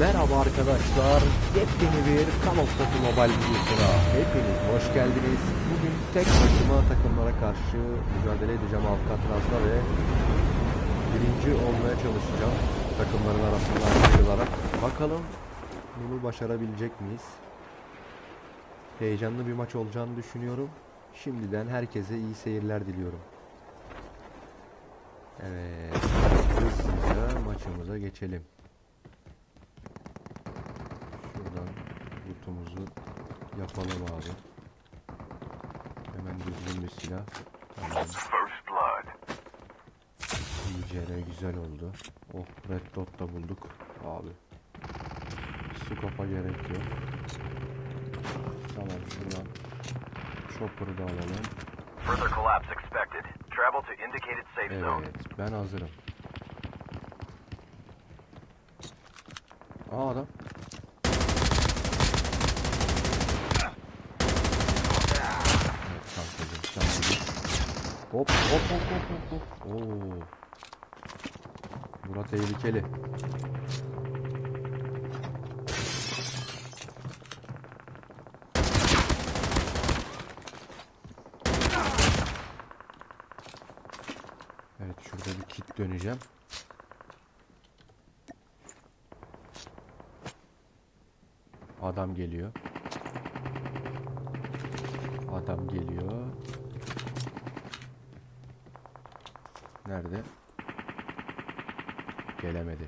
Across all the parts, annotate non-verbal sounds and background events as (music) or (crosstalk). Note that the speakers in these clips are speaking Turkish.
Merhaba arkadaşlar. Yepyeni bir Call of Duty Mobile videosuna hepiniz hoş geldiniz. Bugün tek başıma takımlara karşı mücadele edeceğim Alcatraz'da ve birinci olmaya çalışacağım. Takımların arasında ayrılarak. Bakalım bunu başarabilecek miyiz? Heyecanlı bir maç olacağını düşünüyorum. Şimdiden herkese iyi seyirler diliyorum. Evet, hızlıca maçımıza geçelim. Şuradan lootumuzu yapalım abi. Hemen düzgün bir silah. Tamam. İyice güzel oldu. Oh red dot da bulduk abi. Scope'a gerek yok. Tamam şuradan chopper'ı da alalım. Further collapse expected. Travel to indicated safe zone. Evet ben hazırım. Aa adam. Evet kankacım sen de git. Hop hop hop hop hop. Oo. Bura tehlikeli. Evet şurada bir kit döneceğim. Adam geliyor. Adam geliyor. Nerede? Gelemedi.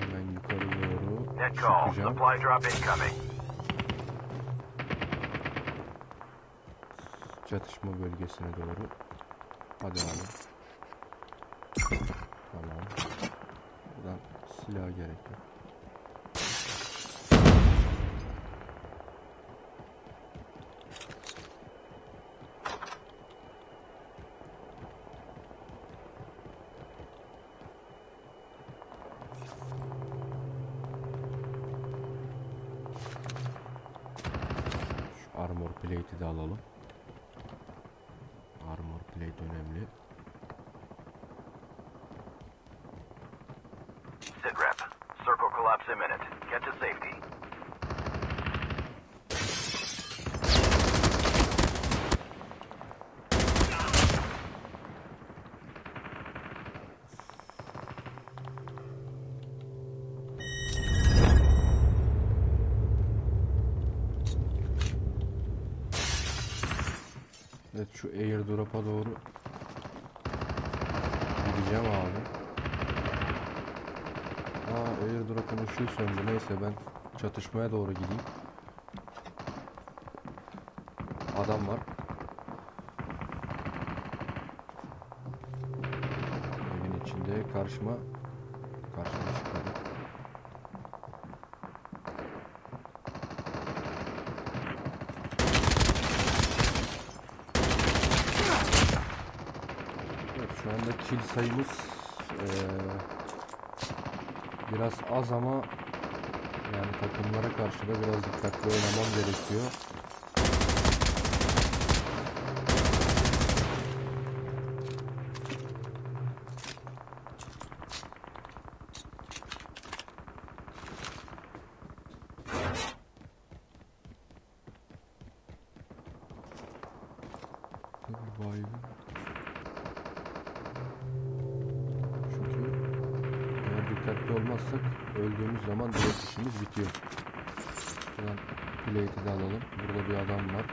Hemen yukarı doğru çıkacağım. Supply drop incoming. Çatışma bölgesine doğru. Hadi abi. Tamam. Buradan silah gerek armor plate'i de alalım. Armor plate önemli. Sit rep. Circle collapse imminent. Get to safety. Evet şu airdrop'a doğru gideceğim abi. Aa airdrop'un ışığı söndü. Neyse ben çatışmaya doğru gideyim. Adam var. Evin içinde karşıma çıkmadı. Evet, şu anda kill sayımız eee, biraz az ama yani takımlara karşı da biraz dikkatli oynamam gerekiyor. Bir baygın. Dikkatli olmazsak öldüğümüz zaman direkt işimiz bitiyor. Şuradan plate'i de alalım. Burada bir adam var.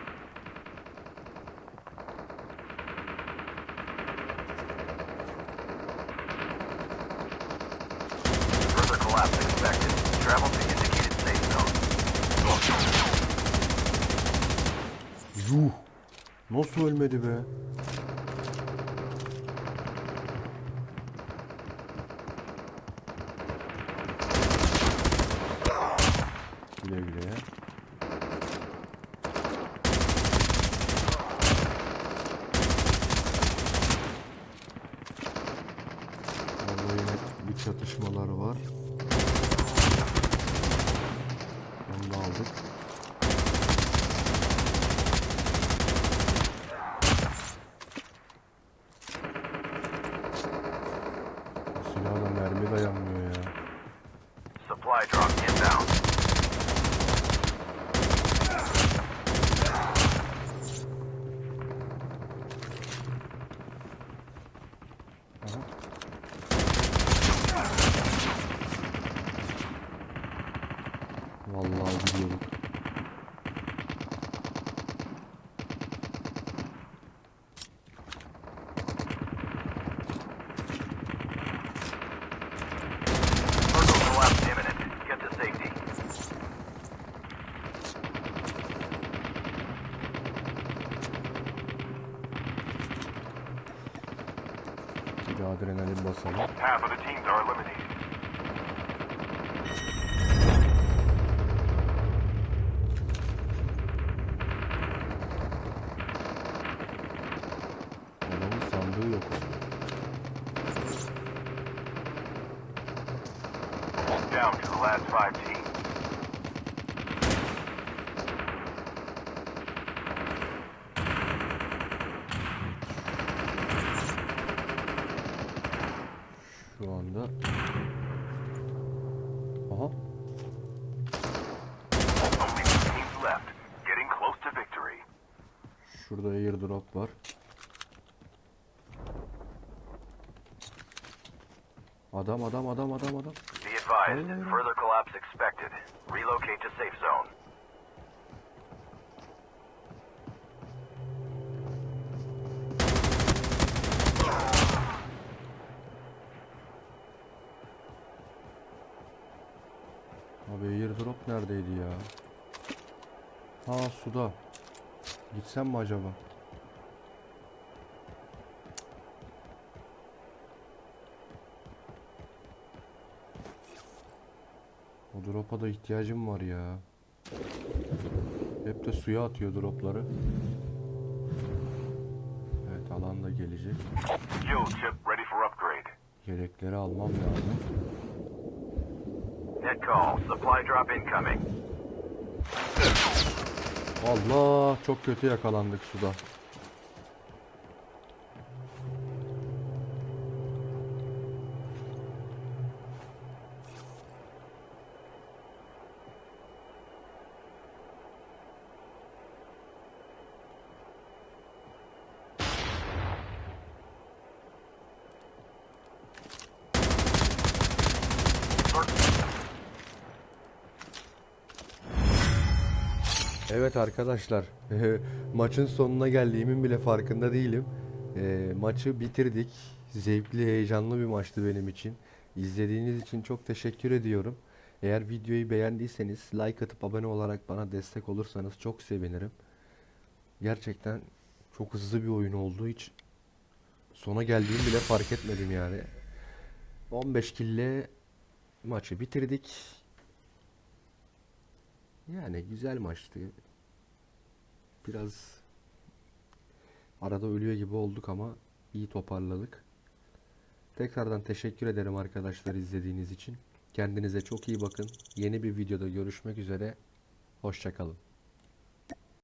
Yuh! Nasıl ölmedi be? Güle güle. Bir de adrenalin basalım. Adamın sandığı yok. Down to the last five teams. Şu anda. Aha. Only two teams left. Getting close to victory. Şurada airdrop var. Adam adam adam adam adam. Be advised, further collapse expected. Relocate to safe zone. Abi airdrop neredeydi ya? Ha suda. Gitsem mi acaba? O drop'a da ihtiyacım var ya. Hep de suya atıyor dropları. Evet alan da gelecek. Yelekleri almam lazım. Net call. Supply drop incoming. Allah çok kötü yakalandık suda. Evet arkadaşlar, (laughs) maçın sonuna geldiğimin bile farkında değilim. Eee, maçı bitirdik. Zevkli, heyecanlı bir maçtı benim için. İzlediğiniz için çok teşekkür ediyorum. Eğer videoyu beğendiyseniz like atıp abone olarak bana destek olursanız çok sevinirim. Gerçekten çok hızlı bir oyun oldu. Hiç sona geldiğimi bile fark etmedim yani. 15 kille maçı bitirdik. Yani güzel maçtı. Biraz arada ölüyor gibi olduk ama iyi toparladık. Tekrardan teşekkür ederim arkadaşlar izlediğiniz için. Kendinize çok iyi bakın. Yeni bir videoda görüşmek üzere. Hoşçakalın.